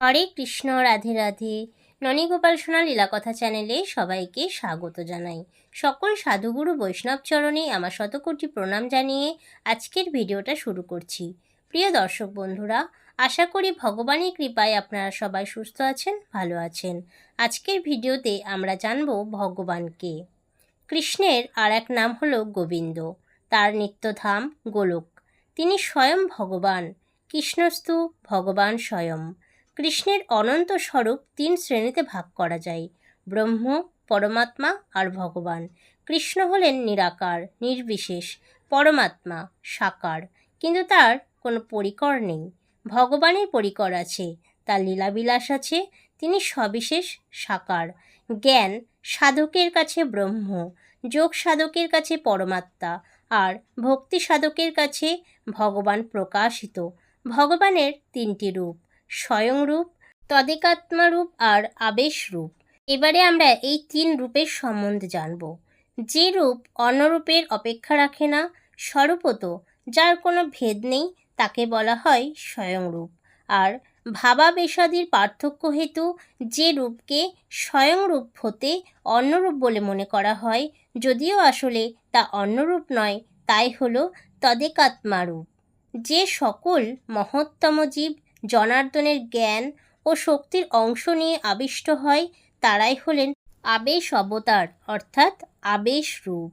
হরে কৃষ্ণ, রাধে রাধে। ননীগোপাল সোনা লীলাকথা চ্যানেলে সবাইকে স্বাগত জানাই। সকল সাধুগুরু বৈষ্ণব চরণে আমার শতকোটি প্রণাম জানিয়ে আজকের ভিডিওটা শুরু করছি। প্রিয় দর্শক বন্ধুরা, আশা করি ভগবানের কৃপায় আপনারা সবাই সুস্থ আছেন, ভালো আছেন। আজকের ভিডিওতে আমরা জানব ভগবানকে। কৃষ্ণের আর এক নাম হলো গোবিন্দ। তার নিত্যধাম গোলক। তিনি স্বয়ং ভগবান। কৃষ্ণস্তু ভগবান স্বয়ং। কৃষ্ণের অনন্ত স্বরূপ তিন শ্রেণীতে ভাগ করা যায়। ব্রহ্ম, পরমাত্মা আর ভগবান। কৃষ্ণ হলেন নিরাকার, নির্বিশেষ, পরমাত্মা, সাকার। কিন্তু তার কোনো পরিকর নেই। ভগবানের পরিকর আছে, তার লীলাবিলাস আছে, তিনি সবিশেষ সাকার। জ্ঞান সাধকের কাছে ব্রহ্ম, যোগ সাধকের কাছে পরমাত্মা, আর ভক্তি সাধকের কাছে ভগবান প্রকাশিত। ভগবানের তিনটি রূপ। স্বয়ং রূপ তদেকাত্মা রূপ আর আবেশ রূপ এবারে আমরা এই তিন রূপের সম্বন্ধে জানব। যে রূপ অন্য রূপের অপেক্ষা রাখে না, স্বরূপত, যার কোনো ভেদ নেই, তাকে বলা হয় স্বয়ং রূপ আর ভাবাবেশাদির পার্থক্য হেতু যে রূপকে স্বয়ংরূপ হতে অন্যরূপ বলে মনে করা হয়, যদিও আসলে তা অন্যরূপ নয়, তাই হলো তদেকাত্মা রূপ যে সকল মহত্তম জীব জনার্দনের জ্ঞান ও শক্তির অংশ নিয়ে আবিষ্ট হয়, তারাই হলেন আবেশ অবতার, অর্থাৎ আবেশ রূপ।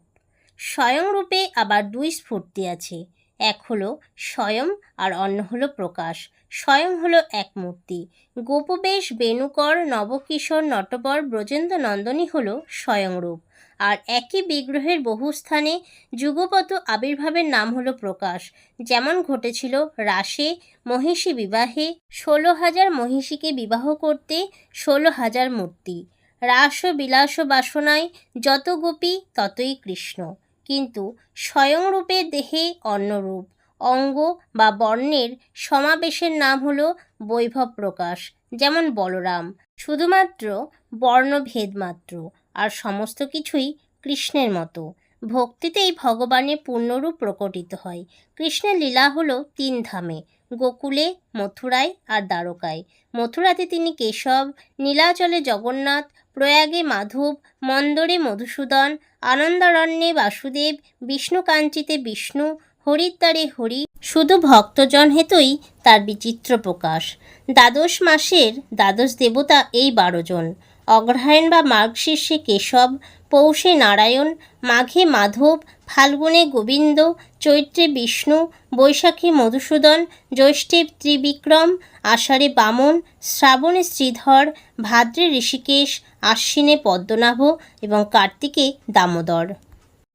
স্বয়ং রূপে আবার দুই স্ফূর্তি আছে, এক হলো স্বয়ং আর অন্য হলো প্রকাশ। স্বয়ং হলো এক মূর্তি। গোপবেশ, বেণুকর, নবকিশোর, নটবর ব্রজেন্দ্র নন্দনী হলো স্বয়ং রূপ। আর একই বিগ্রহের বহু স্থানে যুগপত আবির্ভাবের নাম হলো প্রকাশ। যেমন ঘটেছিল রাসে মহিষী বিবাহে ষোলো হাজার মহিষীকে বিবাহ করতে ষোলো হাজার মূর্তি। রাস ও বিলাস বাসনায় যত গোপী ততই কৃষ্ণ। কিন্তু স্বয়ং রূপের দেহে অন্যরূপ অঙ্গ বা বর্ণের সমাবেশের নাম হল বৈভব প্রকাশ, যেমন বলরাম। শুধুমাত্র বর্ণভেদ মাত্র। আর সমস্ত কিছুই কৃষ্ণের মতো। ভক্তিতেই ভগবানের পূর্ণরূপ প্রকটিত হয়। কৃষ্ণের লীলা হল তিন ধামে, গোকুলে, মথুরায় আর দ্বারকায়। মথুরাতে তিনি কেশব, নীলাচলে জগন্নাথ, প্রয়াগে মাধব, মন্দরে মধুসূদন, আনন্দারণ্যে বাসুদেব, বিষ্ণুকাঞ্চিতে বিষ্ণু, হরিদ্বারে হরি, শুধু ভক্তজন হেতুই তার বিচিত্র প্রকাশ। দ্বাদশ মাসের দ্বাদশ দেবতা এই বারো জন। অগ্রহায়ণ বা মাঘ শীর্ষে কেশব, পৌষে নারায়ণ, মাঘে মাধব, ফাল্গুনে গোবিন্দ, চৈত্রে বিষ্ণু, বৈশাখে মধুসূদন, জ্যৈষ্ঠে ত্রিবিক্রম, আষাঢ়ে বামন, শ্রাবণে শ্রীধর, ভাদ্রে ঋষিকেশ, আশ্বিনে পদ্মনাভ এবং কার্তিকে দামোদর।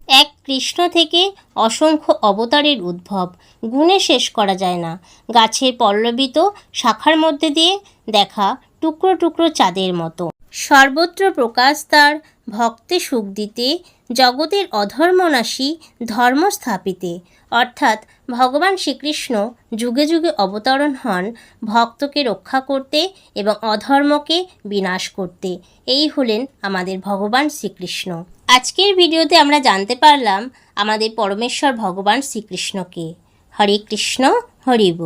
এক কৃষ্ণ থেকে অসংখ্য অবতারের উদ্ভব। গুণে শেষ করা যায় না। গাছের পল্লবিত শাখার মধ্যে দিয়ে দেখা টুকরো টুকরো চাঁদের মতো। সর্বত্র প্রকাশ তার ভক্তে সুখ দিতে, জগতের অধর্মনাশী ধর্ম স্থাপিতে। অর্থাৎ ভগবান শ্রীকৃষ্ণ যুগে যুগে অবতরণ হন ভক্তকে রক্ষা করতে এবং অধর্মকে বিনাশ করতে। এই হলেন আমাদের ভগবান শ্রীকৃষ্ণ। আজকের ভিডিওতে আমরা জানতে পারলাম আমাদের পরমেশ্বর ভগবান শ্রীকৃষ্ণকে। হরে কৃষ্ণ হরিব